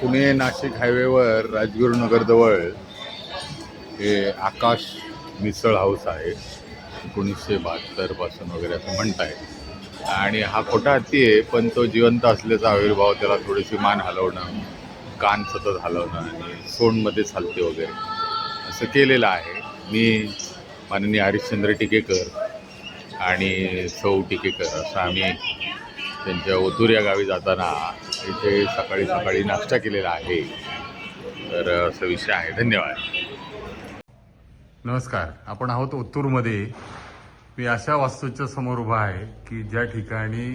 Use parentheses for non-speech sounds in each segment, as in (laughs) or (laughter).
पुणे नाशिक हायवेवर राजगुरुनगरजवळ हे आकाश मिसळ हाऊस आहे. एकोणीसशे बहात्तरपासून वगैरे असं म्हणतायत आणि हा खोटा हत्ती आहे पण तो जिवंत असल्याचा आविर्भाव त्याला थोडीशी मान हलवणं कान सतत हलवणं आणि सोंडमध्ये चालते वगैरे असं केलेलं आहे. मी माननीय हरिश्चंद्र टिकेकर आणि सौ टिकेकर असं आम्ही त्यांच्या ओतूर या गावी जाताना इथे सकाळी सकाळी नाश्ता केलेला आहे. तर असा विषय आहे. धन्यवाद. नमस्कार. आपण आहोत ओतूरमध्ये. मी अशा वास्तूच्या समोर उभा आहे की ज्या ठिकाणी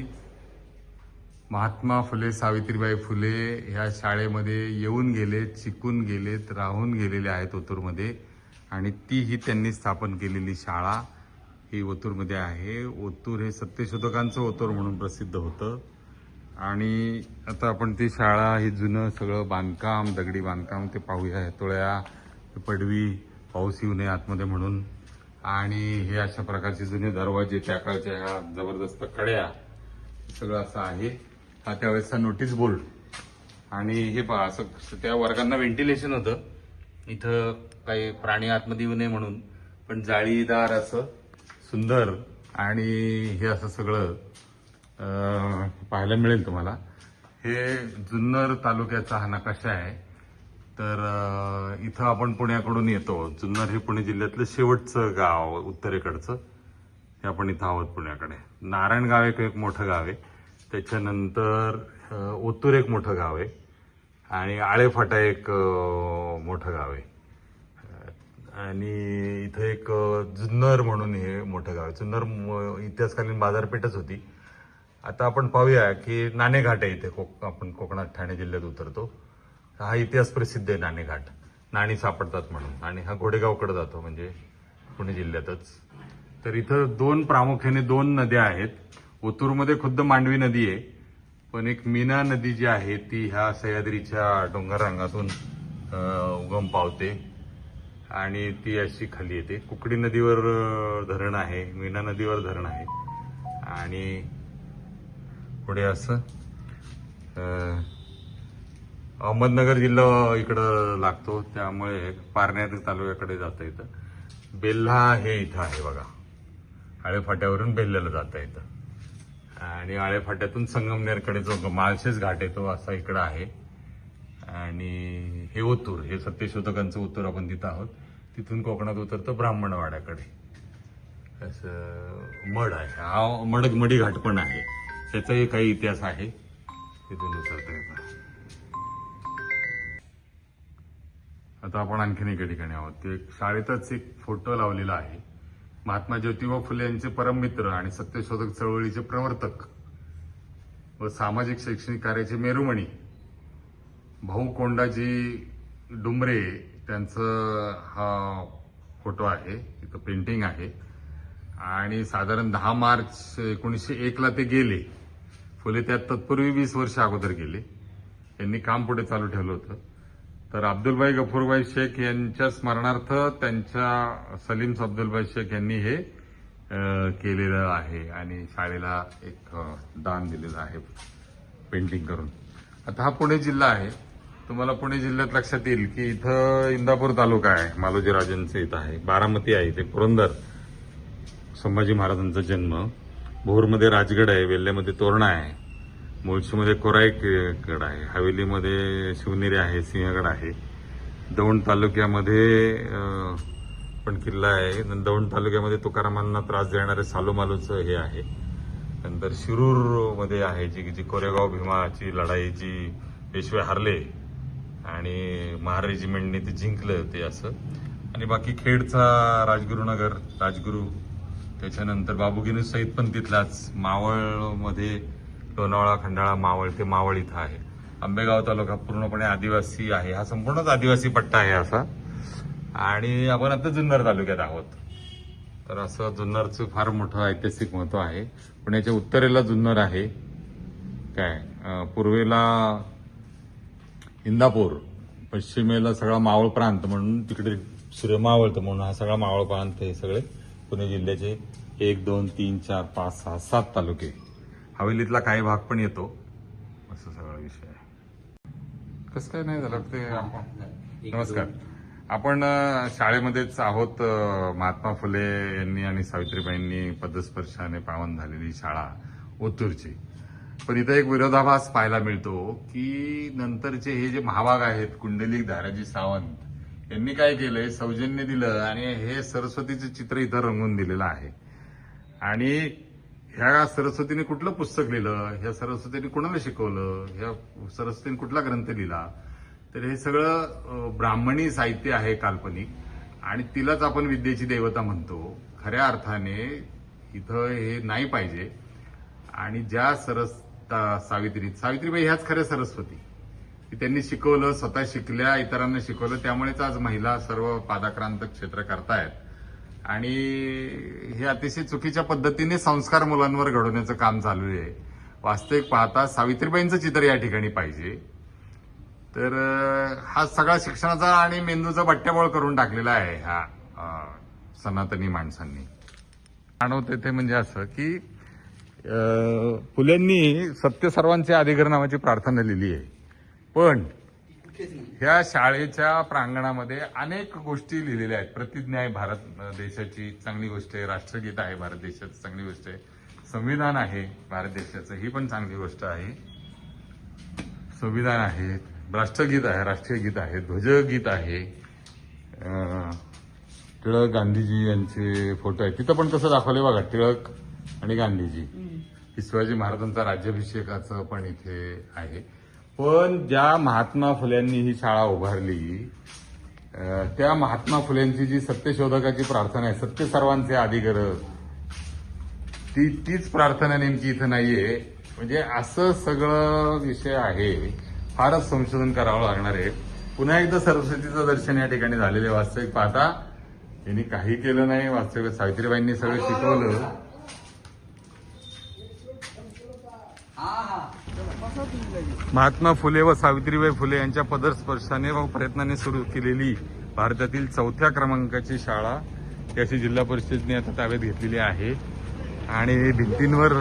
महात्मा फुले सावित्रीबाई फुले ह्या शाळेमध्ये येऊन गेलेत शिकून गेलेत राहून गेलेले आहेत ओतूरमध्ये आणि ती ही त्यांनी स्थापन केलेली शाळा ही ओतूरमध्ये आहे. ओतूर हे सत्यशोधकांचं ओतूर म्हणून प्रसिद्ध होतं. आणि आता आपण ती शाळा ही जुनं सगळं बांधकाम दगडी बांधकाम ते पाहूया तोळ्या पडवी पाऊस येऊ नये आतमध्ये म्हणून. आणि हे अशा प्रकारचे जुने दरवाजे त्या काळच्या ह्या जबरदस्त कड्या सगळं असं आहे. हा त्यावेळेसचा नोटीस बोर्ड आणि हे पहा असं त्या वर्गांना व्हेंटिलेशन होतं. इथं काही प्राणी आतमध्ये येऊ नये म्हणून पण जाळीदार असं सुंदर आणि हे असं सगळं पाहायला मिळेल तुम्हाला. हे जुन्नर तालुक्याचा हा नकाशा आहे. तर इथं आपण पुण्याकडून येतो. जुन्नर हे पुणे जिल्ह्यातलं शेवटचं गाव उत्तरेकडचं. हे आपण इथं आहोत पुण्याकडे. नारायणगाव एक एक मोठं गाव आहे. त्याच्यानंतर ओतूर एक मोठं गाव आहे. आणि आळेफाटा एक मोठं गाव आहे. आणि इथं एक जुन्नर म्हणून हे मोठं गाव आहे. जुन्नर इतिहासकालीन बाजारपेठच होती. आता आपण पाहूया की नाणेघाट आहे इथे कोक आपण कोकणात ठाणे जिल्ह्यात उतरतो. हा इतिहास प्रसिद्ध आहे नाणेघाट. नाणी सापडतात म्हणून. आणि हा घोडेगावकडे जातो म्हणजे पुणे जिल्ह्यातच. तर इथं दोन प्रामुख्याने दोन नद्या आहेत. ओतूरमध्ये खुद्द मांडवी नदी आहे पण एक मीना नदी जी आहे ती ह्या सह्याद्रीच्या डोंगररांगातून उगम पावते. आणि ती अशी खाली येते. कुकडी नदीवर धरण आहे मीना नदीवर धरण आहे. आणि पुढे असं अहमदनगर जिल्हा इकडं लागतो त्यामुळे पारनेर तालुक्याकडे जाता येतं बेल्हा हे इथं आहे बघा. आळेफाट्यावरून बेल्ह्याला जाता येतं आणि आळेफाट्यातून संगमनेरकडे जो माळशेज घाट येतो असा इकडं आहे. आणि हे ओतूर हे सत्यशोधकांचं ओतूर आपण तिथं आहोत. तिथून कोकणात उतरतं ब्राह्मणवाड्याकडे. असं मड आहे. हा मड मडी घाट पण आहे. त्याचाही काही इतिहास आहे. तिथून उतरता येतं आता आपण आणखीन एका ठिकाणी आहोत. ते शाळेतच एक फोटो लावलेला आहे. महात्मा ज्योतिबा फुले यांचे परममित्र आणि सत्यशोधक चळवळीचे प्रवर्तक व सामाजिक शैक्षणिक कार्याचे मेरुमणी. भाऊ कोंडाजी डुमरे त्यांचं हा फोटो आहे. इथं पेंटिंग आहे. आणि साधारण दहा मार्च एकोणीसशे एकला ते गेले. फुले त्यात तत्पूर्वी वीस वर्ष अगोदर गेले. त्यांनी काम पुढे चालू ठेवलं होतं. तर अब्दुलबाई गफूरबाई शेख यांच्या स्मरणार्थ त्यांच्या सलीम अब्दुलबाई शेख यांनी हे केलेलं आहे आणि शाळेला एक दान दिलेलं आहे पेंटिंग करून. आता हा पुणे जिल्हा आहे. तुम्हाला पुणे जिल्ह्यात लक्षात येईल की इथं इंदापूर तालुका आहे मालोजी राजांचं इथं आहे बारामती आहे इथे पुरंदर संभाजी महाराजांचा जन्म भोरमध्ये राजगड आहे वेल्ल्यामध्ये तोरणा आहे. मुळशीमध्ये कोराईगड आहे हवेलीमध्ये शिवनेरी आहे सिंहगड आहे. दौंड तालुक्यामध्ये पण किल्ला आहे. दौंड तालुक्यामध्ये तुकारामांना त्रास देणारे सालोमालूचं हे आहे. नंतर शिरूरमध्ये आहे जी जी कोरेगाव भीमाची लढाई जी पेशवे हारले आणि महार रेजिमेंटने ते जिंकलं ते असं. आणि बाकी खेडचा राजगुरुनगर राजगुरू. त्याच्यानंतर बाबुगिनी सहित पण तिथलाच मावळमध्ये लोणावळा खंडाळा मावळ ते मावळ इथं आहे. आंबेगाव तालुका पूर्णपणे आदिवासी आहे. हा संपूर्णच आदिवासी पट्टा आहे असा. आणि आपण आता जुन्नर तालुक्यात आहोत. तर असं जुन्नरचं फार मोठं ऐतिहासिक महत्त्व आहे. पुण्याच्या उत्तरेला जुन्नर आहे. काय? पूर्वेला इंदापूर पश्चिमेला सगळा मावळ प्रांत म्हणून तिकडे सूर्य मावळतं म्हणून हा सगळा मावळ प्रांत हे सगळे. पुणे जिल्ह्याचे एक दोन तीन चार पाच सहा सात तालुके. हवेलीतला काही भाग पण येतो. असं सगळा विषय आहे. कसं काय नाही झालं? ते आपण नमस्कार. आपण शाळेमध्येच आहोत. महात्मा फुले यांनी आणि सावित्रीबाईंनी पदस्पर्शाने पावन झालेली शाळा ओतूरची. पण इथं एक विरोधाभास पाहायला मिळतो की नंतरचे हे जे महाभाग आहेत कुंडलिक धाराजी सावंत यांनी काय केलंय? सौजन्य दिलं आणि हे सरस्वतीचं चित्र इथं रंगवून दिलेलं आहे. आणि ह्या सरस्वतीने कुठलं पुस्तक लिहिलं? ह्या सरस्वतीने कुणाला शिकवलं? ह्या सरस्वतीने कुठला ग्रंथ लिहिला? तर हे सगळं ब्राह्मणी साहित्य आहे काल्पनिक आणि तिलाच आपण विद्येची देवता म्हणतो. खऱ्या अर्थाने इथं हे नाही पाहिजे. आणि ज्या सरस सावित्री सावित्रीबाई ह्याच खऱ्या सरस्वती. की त्यांनी शिकवलं स्वतः शिकल्या इतरांना शिकवलं त्यामुळेच आज महिला सर्व पादाक्रांत क्षेत्र करतायत. आणि हे अतिशय चुकीच्या पद्धतीने संस्कार मुलांवर घडवण्याचं काम चालू आहे. वास्तविक पाहता सावित्रीबाईंचं चित्र या ठिकाणी पाहिजे. तर हा सगळा शिक्षणाचा आणि मेंदूचा बट्ट्याबोळ करून टाकलेला आहे ह्या सनातनी माणसांनी. जाणवते ते म्हणजे असं की अं, फुल्यांनी सत्य सर्वांचे अधिकार नावाची प्रार्थना लिहिली आहे. पण ह्या शाळेच्या प्रांगणामध्ये अनेक गोष्टी लिहिलेल्या आहेत. प्रतिज्ञा आहे भारत देशाची. चांगली गोष्ट आहे. राष्ट्रगीत आहे भारत देशाचं. चांगली गोष्ट आहे. संविधान आहे भारत देशाचं. ही पण चांगली गोष्ट आहे. संविधान आहे. राष्ट्रगीत आहे. राष्ट्रीय गीत आहे. ध्वजगीत आहे. टिळक गांधीजी यांचे फोटो आहेत. तिथं पण कसं दाखवले बघा टिळक आणि गांधीजी. शिवाजी महाराजांचा राज्याभिषेकाचं पण इथे आहे. पण ज्या महात्मा फुल्यांनी ही शाळा उभारली त्या महात्मा फुल्यांची जी सत्यशोधकाची प्रार्थना आहे सत्य सर्वांचे आधी गरज ती तीच प्रार्थना नेमकी इथं नाहीये. म्हणजे असं सगळं विषय आहे फारच संशोधन करावं लागणार आहे. पुन्हा एकदा सरस्वतीचं दर्शन या ठिकाणी झालेलं आहे वास्तविक पाहता. यांनी काही केलं नाही वास्तविक सावित्रीबाईंनी सगळं शिकवलं. महात्मा फुले व सावित्रीबाई फुले यांच्या पदस्पर्शाने व प्रयत्नाने सुरू केलेली भारतातील चौथ्या क्रमांकाची शाळा अशी जिल्हा परिषदेने आता ताब्यात घेतलेली आहे. आणि भिंतींवर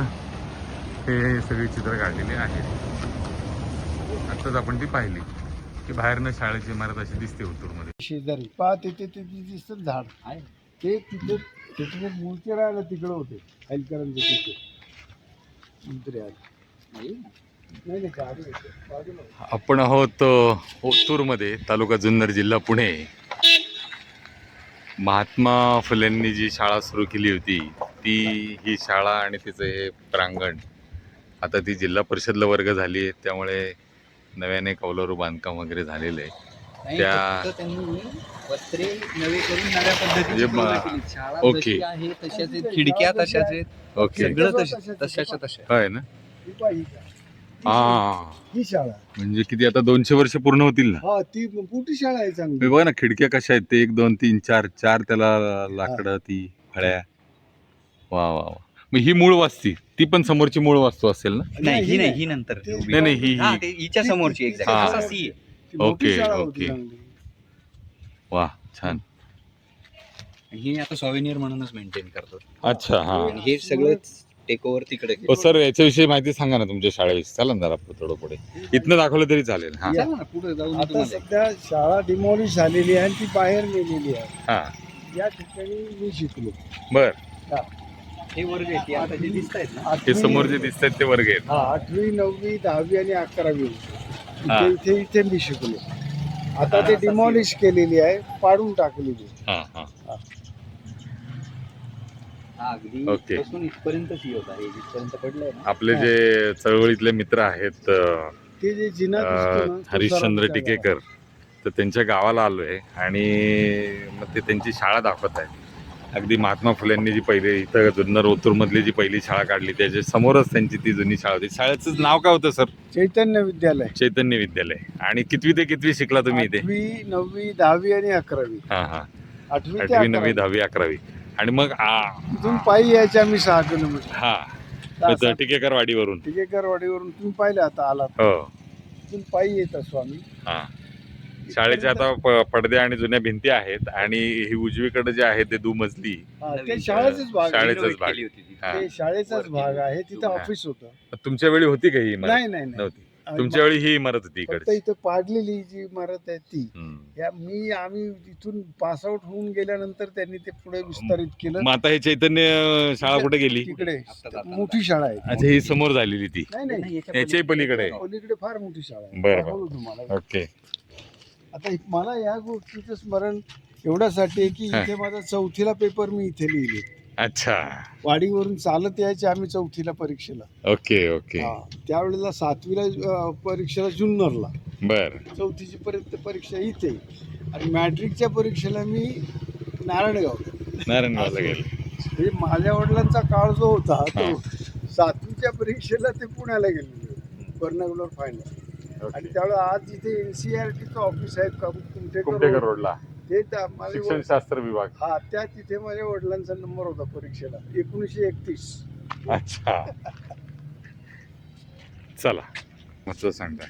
हे सगळे चित्र काढलेले आहेत. आताच आपण ती पाहिली की बाहेरनं शाळेची इमारत अशी दिसते उत्तूरमध्ये शेजारी. पहा तिथे तिथे दिसतं झाड. आहे. ते तिथे तिथे मूर्ती राहायला तिकडं होते हैलकरांचे तिथे. मंत्री आले. आपण आहोत ओतूरमध्ये तालुका जुन्नर जिल्हा पुणे. महात्मा फुलेंनी जी शाळा सुरू केली होती ती ही शाळा आणि तिचं हे प्रांगण आता ती जिल्हा परिषदला वर्ग झाली आहे त्यामुळे नव्याने कौलारू बांधकाम वगैरे झालेलं आहे. त्या- ओके. आहे खिडक्या तशाच आहेत ओके. तशाच्या तशा होय ना? ही. ही शाळा. म्हणजे किती आता दोनशे वर्ष पूर्ण होतील ना? हा ती मोठी शाळा आहे मी चांगली बघा ना खिडक्या कशा आहेत ते एक दोन तीन चार चार त्याला लाकडं ती फळ्या. वा वा वा. मग ही मूळ वास्तू ती पण समोरची मूळ वास्तू असेल ना? नाही ही नाही ही नंतर. ती- उभी. नाही नाही ही हा, ही. ते हिच्या समोरची एक्झॅक्ट हा. तसा सी आहे ती मोठी ओके, शाळा ओके. होती चांगली. वा छान. आणि हे आता सॉव्हिनियर म्हणूनच मेंटेन करतो अच्छा हा. आणि हे सगळंच टेक ओव्हर तिकडे हो सर याच्याविषयी माहिती सांगा ना तुमच्या शाळेविषयी. चला ना जरा थोडं पुढे. इथनं दाखवलं तरी चालेल. हा. चला ना पुढे आता तुम्हाला. सध्या शाळा डिमॉलिश झालेली आहे आणि ती बाहेर नेलेली आहे. हा. या ठिकाणी मी शिकलो. बर. हा. हे वर्ग आहेत हे आता जे दिसत आहेत ना हे आठवी- समोर जे दिसत आहेत ते वर्ग आहेत. हा आठवी नववी दहावी आणि अकरावी. हा. इथे इथे इथे मी शिकलो. आता ते डिमॉलिश केलेली आहे पाडून टाकलेली आहे. हा. हा हा, अगदी ओके. पासून इथपर्यंत सी होता हे जिथपर्यंत पडलंय ना. आपले जे चळवळीतले मित्र आहेत हरिश्चंद्र टिकेकर तर त्यांच्या गावाला आलोय आणि मग ते त्यांची शाळा दाखवत आहेत. अगदी महात्मा फुलेंनी जी पहिले इथं जुन्नर ओतूर मधली जी पहिली शाळा काढली त्याच्या समोरच त्यांची ती जुनी शाळा होती. शाळेचं नाव काय होतं सर? चैतन्य विद्यालय. चैतन्य विद्यालय. आणि कितवी ते कितवी शिकला तुम्ही इथे? नववी दहावी आणि अकरावी. हा हा. आठवी नववी दहावी अकरावी. आणि मग आ- पायी यायचे आम्ही सहा किलोमीटर. हा. सहा- इथं टिकेकर वाडीवरून टिकेकर वाडीवरून तुम्ही पाहिले आता आलात. हो. पायी येत असतो आम्ही हा. शाळेच्या आता प- पडद्या आणि जुन्या भिंती आहेत आणि ही उजवीकडे जे आहे ते दुमजली. हा, ते शाळेचाच भाग आहे. शाळेचाच भाग. केली होती ती. हा. ते शाळेचाच भाग आहे. तिथं हा. ऑफिस होतं. तुमच्या वेळी होती का ही इमारत? नाही नाही नाही. नव्हती. आणि तुमच्या वेळी ही इमारत होती फक्त इकडची. इथं पाडलेली जी इमारत आहे ती. या मी आम्ही इथून पास आउट होऊन गेल्यानंतर त्यांनी ते पुढे विस्तारित केलं. मग आता हे चैतन्य शाळा कुठे गेली? तिकडे. मोठी शाळा आहे. अच्छा ही समोर झालेली ती. नाही नाही. नाही, याच्या याच्याही पलीकडे. आहे. पलीकडे फार मोठी शाळा आहे. बरं, तुम्हाला. ओके. आता इ- मला या गोष्टीचं स्मरण एवढ्यासाठी आहे की हा. इथे माझा चौथीला पेपर मी इथे लिहिले अच्छा. वाडीवरून चालत यायचे आम्ही चौथीला परीक्षेला. Okay okay. हा. त्यावेळेला सातवीला अ, परीक्षेला जुन्नरला. बर. चौथीची पर्यंत परीक्षा इथे. आणि मॅट्रिकच्या परीक्षेला मी नारायणगाव नारायणगावला गेले. म्हणजे माझ्या वडिलांचा काळ जो होता तो सातवीच्या परीक्षेला ते पुण्याला गेलेले. Vernacular final. आणि त्यावेळेला आज इथे एन सी आर टीचं ऑफिस आहे कम- कुमठेकर कुमटेकर रोड. रोडला. ते त्या- शिक्षण शास्त्र विभाग. हा त्या तिथे माझ्या वडिलांचा नंबर होता परीक्षेला एकोणीसशे एकतीस. अच्छा. चला मग सांगता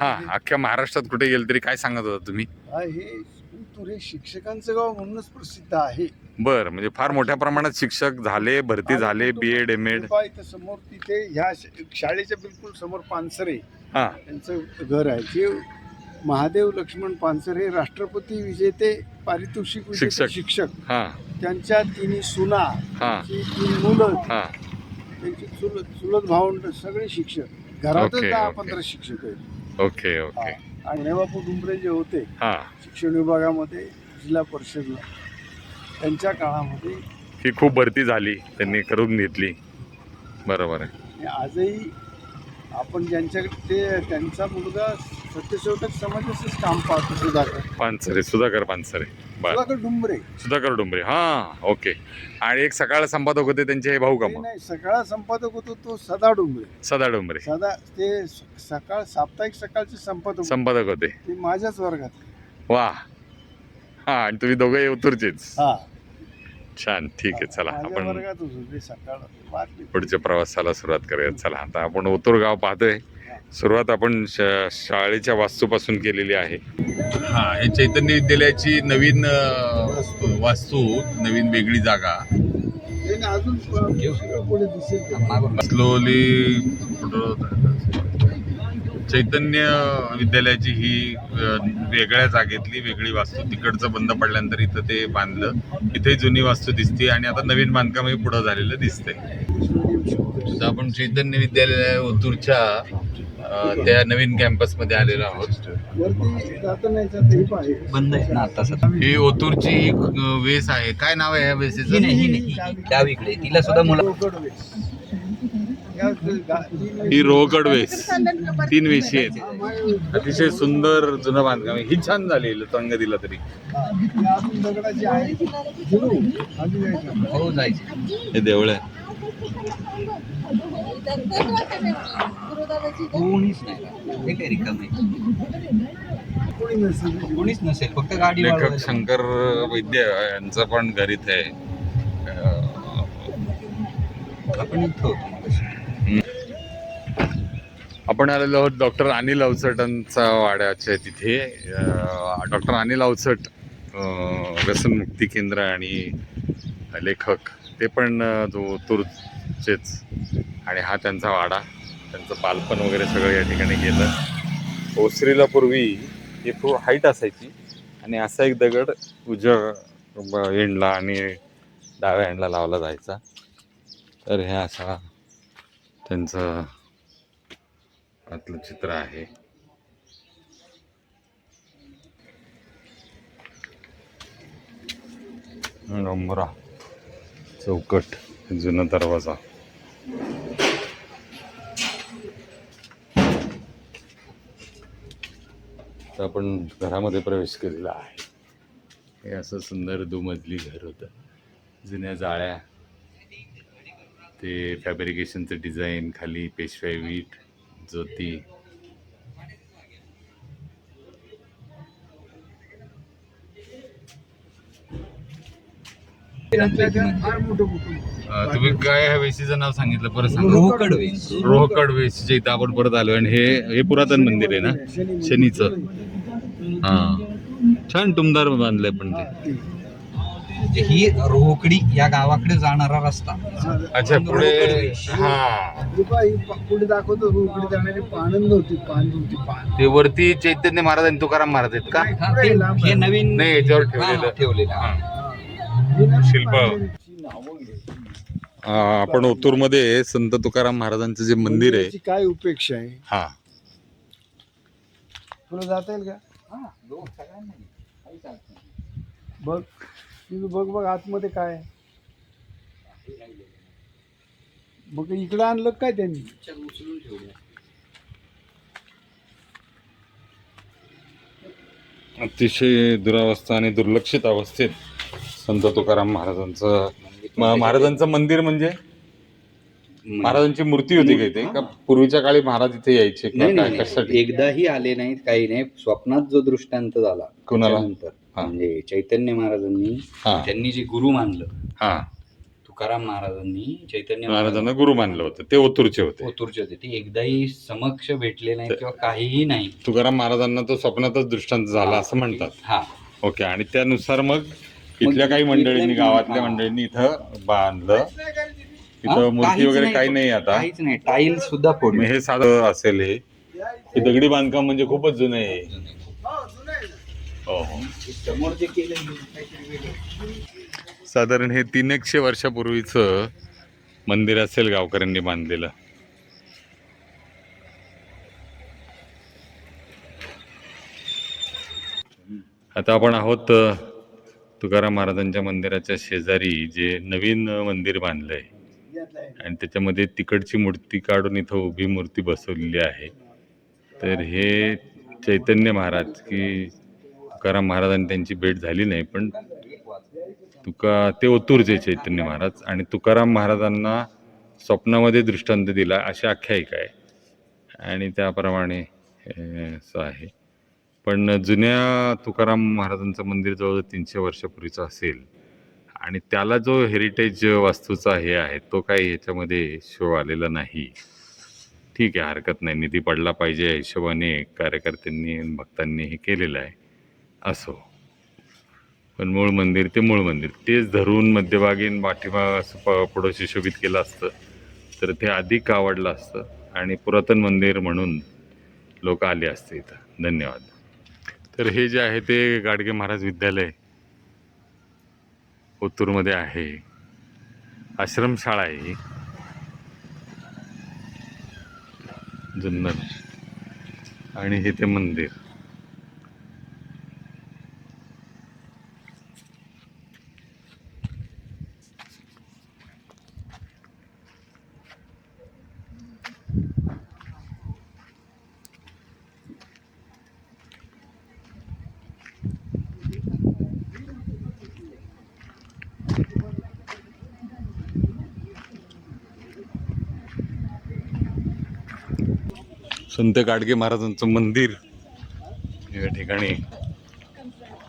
हा अख्ख्या महाराष्ट्रात कुठे गेल तरी काय सांगत होता तुम्ही? हा हे तुरे शिक्षकांचं गाव म्हणूनच प्रसिद्ध आहे. बर म्हणजे फार मोठ्या प्रमाणात शिक्षक झाले भरती झाले बी एड एम एड पहा इथं समोर तिथे ह्या श- शाळेच्या बिलकुल समोर पानसरे हा. त्यांचं घर आहे. जे महादेव लक्ष्मण पानसरे राष्ट्रपती विजेते पारितोषिक विजेते शिक्षक. शिक्षक. हा. त्यांच्या तिन्ही सुना हा. त्यांची तीन मुलं हा. त्यांची चुलत चुलत भावंड सगळे शिक्षक. घरातच ओके, दहा ओके. पंधरा शिक्षक आहेत. Okay okay. आणि नेवापू डुंबरे जे होते हा. शिक्षण विभागामध्ये जिल्हा परिषदला त्यांच्या काळामध्ये ही खूप भरती झाली त्यांनी करून घेतली. बरोबर आहे. आणि आजही आपण ज्यांच्याकडे ते त्यांचा मुलगा सत्यशोधक समाजाचंच काम पाहतो सुधाकर. पानसरे सुधाकर पानसरे. बर. सुधाकर डुंबरे सुधाकर डोंबरे हा ओके. आणि एक सकाळ संपादक होते त्यांचे हे भाऊ का ते मग? नाही सकाळ संपादक होतो तो सदा डुंबरे सदा डोंबरे सदा ते स- सकाळ साप्ताहिक सकाळचे संपादक होते. संपादक होते. ते माझ्याच वर्गात. वा. हा आणि तुम्ही दोघे उत्तरचेच हा. छान ठीक आहे चला माझ्या आपण वर्गातच होते सकाळ. वाटली. पुढच्या प्रवासाला सुरुवात करूया चला आता आपण ओतूर गाव पाहतोय. सुरुवात आपण श- शाळेच्या वास्तूपासून केलेली आहे. हा हे चैतन्य विद्यालयाची नवीन वास्तू नवीन वेगळी जागा. स्लोली चैतन्य विद्यालयाची ही वेगळ्या जागेतली वेगळी वास्तू तिकडचं बंद पडल्यानंतर इथं ते बांधलं. इथे जुनी वास्तू दिसते आणि आता नवीन बांधकामही पुढं झालेलं दिसतंय. आता आपण चैतन्य विद्यालय ओतूरच्या त्या नवीन कॅम्पसमध्ये आलेलो आहोत. हे पाहे. बंद आहे ना आता सध्या. ही ओतूरची वेस आहे. काय नाव आहे या वेसेचं? नाही नाही डावीकडे तिला सुद्धा मुलं ही रोगड वेस तीन वेशी आहेत अतिशय सुंदर जुनं बांधकाम आहे ही छान झाली लतंग दिला तरी हा. हो देवळ आहे कोणीच नाही हे काय रिकाम आहे कोणी नसेल. कोणीच नसेल फक्त गाडी लेखक. शंकर वैद्य यांचं पण घर इथे आहे आपण इथं होतो. आपण आलेलो आहोत डॉक्टर अनिल अवचटांचा वाड्याच्या तिथे. डॉक्टर अनिल अवचट व्यसनमुक्ती केंद्र आणि लेखक. ते पण तो जो तुरचेच आणि हा त्यांचा वाडा. त्यांचं बालपण वगैरे सगळं या ठिकाणी गेलं. ओसरीला पूर्वी ही खूप हाईट असायची आणि असा एक दगड उजव्या एंडला आणि डाव्या एंडला लावला जायचा. तर हे असा त्यांचं आतलं चित्र आहे. डोंबरा चौकट जुना दरवाजा. तर आपण घरामध्ये प्रवेश केलेला आहे. हे असं सुंदर दुमजली घर होतं. जुन्या जाळ्या ते फॅब्रिकेशनचं डिझाईन खाली पेशवाई वीट ज्योती. तुम्ही काय ह्या वेशीचं नाव सांगितलं? परत सांगा. रोहकड वेस रोहकड वेशीच्या इथं आपण परत आलो आणि हे हे पुरातन मंदिर आहे ना. शनीचं. हा. छान टुमदार बांधलंय पण ते. ही रोहकडी या गावाकडे जाणारा रस्ता. अच्छा पुढे. हा. दाखवतो रोकडे जाणारी पाणंद होती पान होती पान. ते वरती चैतन्य महाराज आणि तुकाराम महाराज आहेत का? हा, ते- हे नवीन नाही याच्यावर ठेवलेलं. ठेवलेलं हा. हा. हे शिल्प. अं, आपण ओतूरमध्ये संत तुकाराम महाराजांचं जे मंदिर आहे. काय उपेक्षा आहे? हा. तुला जाता येईल का? हा, सगळ्यांना नाही. बघ. तिथं बघ बघ आतमध्ये काय आहे. मग इकडं आणलं काय त्यांनी त्याच्यात उचलून ठेवले अतिशय दुरावस्था आणि दुर्लक्षित अवस्थेत संत तुकाराम महाराजांचं म- महाराजांचं मंदिर म्हणजे महाराजांची मूर्ती होती काय ते का पूर्वीच्या काळी महाराज इथे यायचे का नाही काय नाही कशासाठी नाही. एकदाही आले नाहीत काही नाही स्वप्नात जो दृष्टांत झाला कुणाला? त्याच्यानंतर हा. म्हणजे चैतन्य महाराजांनी हा. त्यांनी जे गुरु मानलं हा. तुकाराम महाराजांनी चैतन्य महाराजांना गुरु मानलं होतं. ते ओतूरचे होते. ओतूरचे होते. ते एकदाही समक्ष भेटले नाही किंवा काहीही नाही. तुकाराम महाराजांना तो स्वप्नातच दृष्टांत झाला असं म्हणतात. हा. ओके आणि त्यानुसार मग इथल्या काही मंडळींनी गावातल्या मंडळींनी इथं बांधलं. हा? इथं मूर्ती काहीच वगैरे काही नाही आता. काहीच नाही. टाईल सुद्धा मग फोडले. हे साधं असेल हे. हे दगडी बांधकाम म्हणजे खूपच जुनं आहे. समोर जे केलं साधारण हे तीन एकशे वर्षापूर्वीचं मंदिर असेल गावकऱ्यांनी बांधलेलं. आता आपण आहोत तुकाराम महाराजांच्या मंदिराच्या शेजारी जे नवीन मंदिर मंदिर बांधलंय. आणि त्याच्यामध्ये तिकडची मूर्ती काढून इथं उभी मूर्ती बसवलेली आहे. तर हे चैतन्य महाराज की तुकाराम महाराजांनी त्यांची भेट झाली नाही पण तुका ते ओतूरचे चैतन्य महाराज आणि तुकाराम महाराजांना स्वप्नामध्ये दृष्टांत दिला अशी आख्यायिका आहे. आणि त्याप्रमाणे असं आहे. पण जुन्या तुकाराम महाराजांचं मंदिर जवळजवळ तीनशे वर्षापूर्वीचं असेल आणि त्याला जो हेरिटेज वास्तूचा हे आहे तो काही ह्याच्यामध्ये शो आलेला नाही. ठीक आहे हरकत नाही. निधी पडला पाहिजे या हिशोबाने कार्यकर्त्यांनी भक्तांनी हे केलेलं आहे. असो. पण मूळ मंदिर ते मूळ मंदिर. तेच धरून मध्यभागीन पाठीमाग असं प पुढं सुशोभित केलं असतं. तर ते अधिक आवडलं असतं. आणि पुरातन मंदिर म्हणून लोक आले असते इथं. धन्यवाद. तर हे जे आहे ते गाडगे महाराज विद्यालय ओतूरमध्ये आहे. आश्रमशाळा आहे ही. जुन्नर. आणि हे ते मंदिर. संत गाडगे महाराजांचं मंदिर या ठिकाणी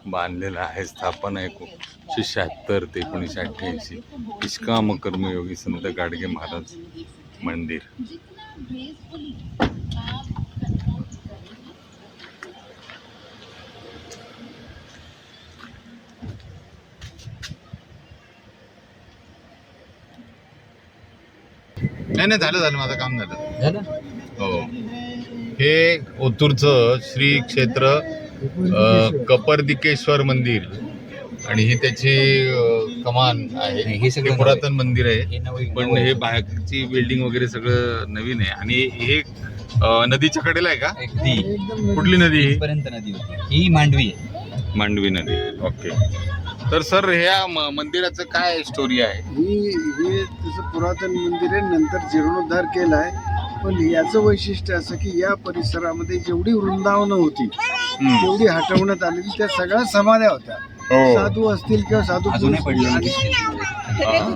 बांधलेलं आहे स्थापना आहे एकोणीसशे शहात्तर ते एकोणीसशे अठ्ठ्याऐंशी. निष्काम कर्मयोगी संत गाडगे महाराज मंदिर. नाही नाही झालं झालं माझं काम झालं. झालं? हो. हे ओतूरचं श्री क्षेत्र कपर्दिकेश्वर मंदिर. आणि ही त्याची कमान आहे. हे सगळं पुरातन मंदिर आहे. हे पण हे बाहेरची बिल्डिंग वगैरे सगळं नवीन आहे. आणि हे नदीच्या कडेला आहे का? एकदम कुठली नदी पर्यंत नदी ही मांडवी आहे. मांडवी नदी. ओके. तर सर ह्या म- मंदिराचं काय स्टोरी आहे? ही हे तसं पुरातन मंदिर आहे. नंतर जीर्णोद्धार केलाय. पण याचं वैशिष्ट्य असं की या परिसरामध्ये जेवढी वृंदावनं होती. तेवढी हटवण्यात आलेली त्या सगळ्या समाध्या होत्या. हो. साधू असतील किंवा साधू अजूनही पुरुष पडलेलं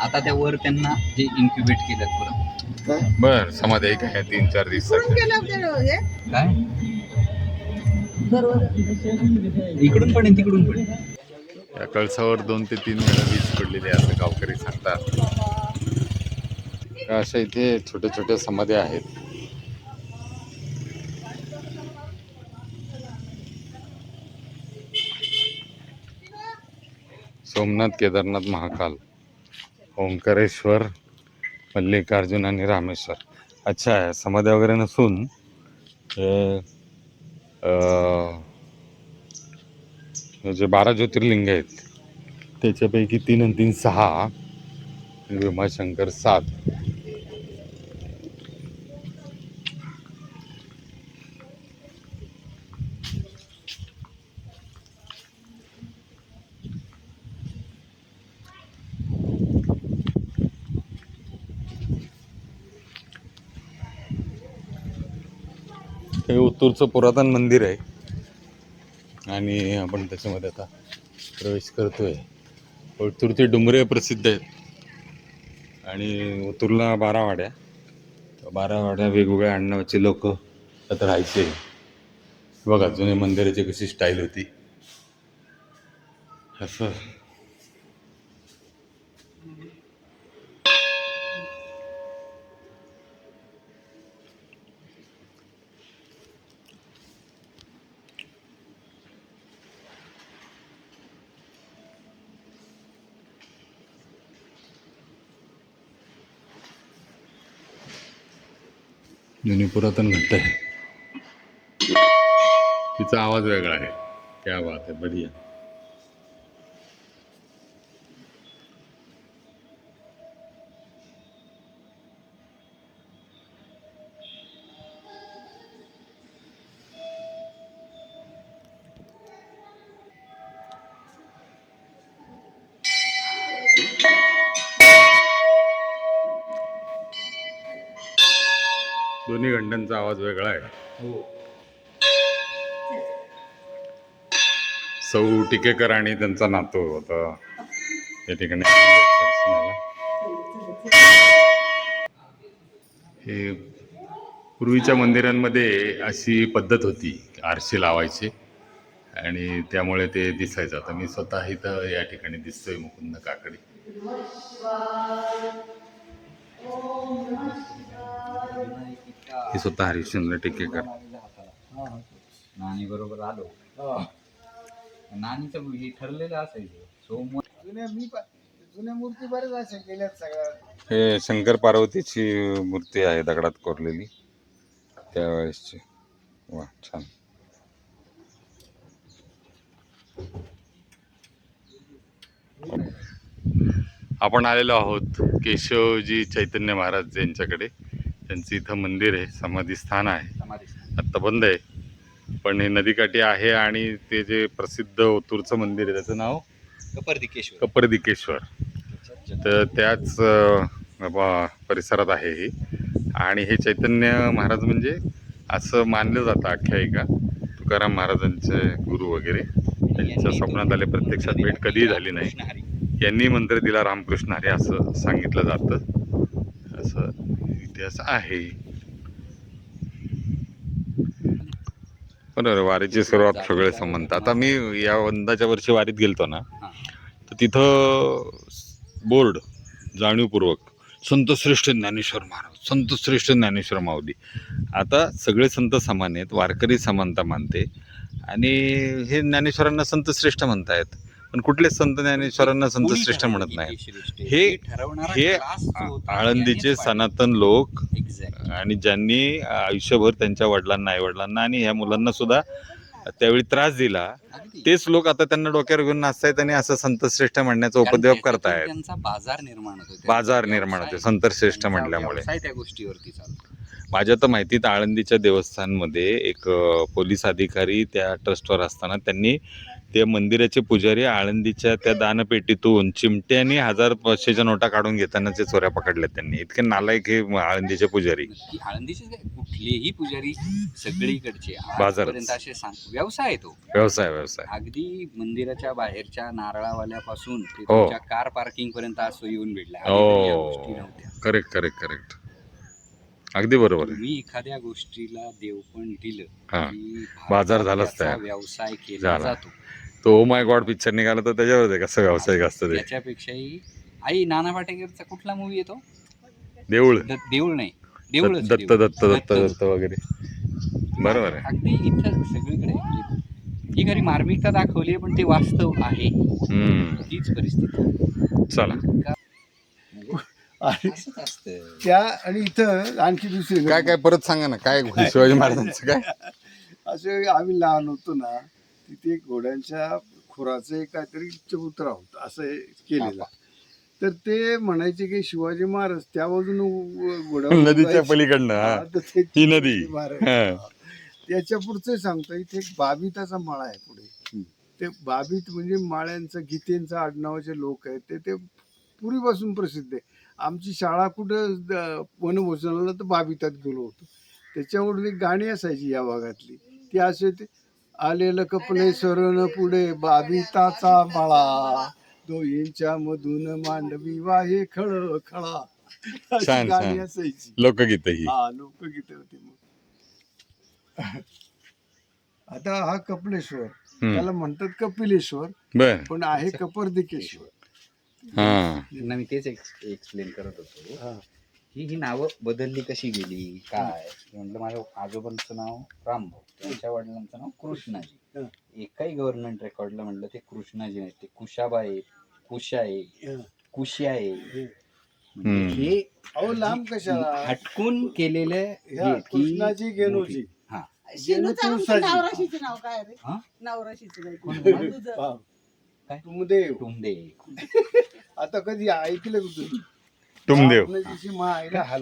आता त्या वर त्यांना जे इन्क्युबेट केलं परत काय? बर समाधी आहे काय तीन चार दिवसात काय? इकडून पण आहे तिकडून पण. आहे. या कळसावर दोन ते तीन वेळा वीज सोडलेली आहे असं गावकरी सांगतात. अशा इथे छोटे छोटे समाध्या आहेत. सोमनाथ केदारनाथ महाकाल ओंकारेश्वर मल्लिकार्जुन आणि रामेश्वर. अच्छा आहे समाध्या वगैरे नसून हे जे बारा ज्योतिर्लिंग आहेत त्याच्यापैकी तीन आणि तीन सहा भीमाशंकर सात. हे उत्तूरचं पुरातन मंदिर आहे. आणि आपण त्याच्यामध्ये आता प्रवेश करतोय. उत्तूरचे डुंगरे प्रसिद्ध आहेत. आणि उत्तूरला बारा वाड्या. बारा वाड्या वेगवेगळ्या अण्णावाचे लोक त्यात राहायचे. बघा जुने मंदिराची कशी स्टाईल होती. असं. जुनी पुरातन घट्ट आहे. तिचा आवाज वेगळा आहे. क्या बात आहे बढिया. दोन्ही घंटांचा आवाज वेगळा आहे. सौ टिकेकर आणि त्यांचा नातू होता. या ठिकाणी. हे पूर्वीच्या मंदिरांमध्ये अशी पद्धत होती आरशी लावायची. आणि त्यामुळे ते दिसायचं. आता मी स्वतः इथं या ठिकाणी दिसतोय मुकुंद काकडी. हे स्वतः हरिश्चंद्र टिकेकर. नानी बरोबर आलो. नानीचं हे ठरलेलं असायचं. सोमवार जुन्या मी पा- जुन्या मूर्ती बऱ्याच अशा केल्यात सगळ्या. हे शंकर पार्वतीची मूर्ती आहे दगडात कोरलेली. त्यावेळेसची. वा छान. आपण आलेलो आहोत केशवजी चैतन्य महाराज यांच्याकडे. त्यांचं इथं मंदिर आहे समाधी स्थान आहे आत्ता बंद आहे. पण हे नदीकाठी आहे आणि ते जे प्रसिद्ध ओतूरचं मंदिर आहे त्याचं नाव कपर्दिकेश्वर. कपर्दिकेश्वर. तर त्याच परिसरात आहे हे. आणि हे चैतन्य महाराज म्हणजे असं मानलं जातं आख्यायिका तुकाराम महाराजांचे गुरु वगैरे. त्यांच्या स्वप्नात आले प्रत्यक्षात भेट कधीही झाली नाही. यांनी मंत्र दिला रामकृष्ण हरे असं सांगितलं जातं. असं. इतिहास आहे. बरोबर वारीची सुरुवात सगळे संबंध आता मी या वंदाच्या वर्षी वारीत गेलतो ना. तर तिथं बोर्ड जाणीवपूर्वक संत श्रेष्ठ ज्ञानेश्वर महाराज संत श्रेष्ठ ज्ञानेश्वर माऊली. आता सगळे संत समान आहेत वारकरी समानता मानते. आणि हे ज्ञानेश्वरांना संत श्रेष्ठ म्हणतायत. पण कुठलेच संत ज्ञानेश्वरांना संत श्रेष्ठ म्हणत नाही हे? हे- आळंदीचे. सनातन लोक. आणि ज्यांनी आयुष्यभर त्यांच्या वडिलांना आईवडिलांना आणि ह्या मुलांना सुद्धा त्यावेळी त्रास दिला. तेच लोक आता त्यांना डोक्यावर घेऊन नाचतायत आणि असं संत श्रेष्ठ म्हणण्याचा उपद्व्याप त्याच्यातून करतायत बाजार निर्माण होतो बाजार निर्माण होते व्यवसाय- संत श्रेष्ठ त्यांचा म्हणल्यामुळे त्या गोष्टीवरती माझ्या तर माहितीत आळंदीच्या देवस्थानमध्ये एक पोलीस अधिकारी त्या ट्रस्टवर असताना त्यांनी त्या मंदिराचे पुजारी आळंदीच्या त्या दानपेटीतून चिमट्याने हजार पाचशेच्या नोटा काढून घेतानाचे चोऱ्या पकडल्यात त्यांनी इतके नालायक हे आळंदीचे पुजारी आळंदीचे काय, कुठलेही पुजारी सगळीकडचे बाजारात. आजपर्यंत असे सांग व्यवसाय आहे तो व्यवसाय व्यवसाय अगदी मंदिराच्या बाहेरच्या नारळावाल्यापासून ते हो. तुमच्या कार पार्किंग पर्यंत सोयी येऊन भेटल्या आधी हो. तरी या गोष्टी नव्हत्या करेक्ट करेक्ट करेक्ट अगदी बरोबर आहे तुम्ही एखाद्या गोष्टीला देवपण दिलं हा. की बाजार झालाच त्याचा तयार. व्यवसाय केला झाला. जातो तो ओ माय गॉड पिक्चर निघाला तर त्याच्यावर आहे कसं व्यावसायिक असतं ते. त्याच्यापेक्षाही. आई नाना पाटेकरचा कुठला मूवी येतो देऊळ. द- देऊळ नाही. देऊळच दत्त देऊळ. दत्त दत्त दत्त. वगैरे. बरोबर आहे. अगदी इथं सगळीकडे. म्हणजे ही खरी मार्मिकता दाखवली आहे पण ते वास्तव आहे. हम्म. तीच परिस्थिती. चला. आणि असंच असतं. त्या आणि इथं आणखी दुसरी काय काय परत सांगा ना काय (laughs) शिवाजी महाराजांचं काय? असे आम्ही लहान होतो ना तिथे घोड्यांच्या खुराचं काहीतरी चबुतरा होता असं केलेलं. तर ते म्हणायचे की शिवाजी महाराज त्या बाजून घोड्यावर (laughs) नदीच्या. पलीकडनं हा. ते नदी. त्याच्या पुढचं सांगतो इथे एक बाबीताचा माळा आहे पुढे. ते बाबीत म्हणजे माळ्यांचं गीतेंचं आडनावाचे लोक आहेत ते ते पूर्वीपासून प्रसिद्ध आहे. आमची शाळा कुठं वनभोजनाला तर बाबीतात गेलो होतो. त्याच्यावर एक गाणी असायची या भागातली. ती असे ते आलेलं कपले सरण पुढे बाबीताचा माळा दोयींच्या मधून मांडवी वाहे खळ खळा. अशी छान, गाणी छान. असायची. लोकगीत ही. हा लोकगीत होती मग. आता हा कपिलेश्वर. त्याला म्हणतात कपिलेश्वर बर. पण आहे कपर्दिकेश्वर. हा. त्यांना मी तेच एक्सप्लेन करत होतो. हा. ही ही नावं बदलली कशी गेली काय म्हटलं माझ्या आजोबांचं नाव रामभाऊ त्यांच्या वडिलांचं नाव कृष्णाजी हं. एकाही गव्हर्नमेंट रेकॉर्डला म्हणलं ते कृष्णाजी नाही ते कुशाबा आहे कुशा आहे हं. कुशिया आहे हे. म्हणजे. हे अहो लांब कशाला हटकून केलेले ह्या हे की कृष्णाची गेनोची हा शिनूचं. नवराशीचं नाव काय रे हा? नवराशीचं कोण? तुझं. काय? तुमदेव (laughs) आता कधी ऐकलं का तुम्ही तुमदेव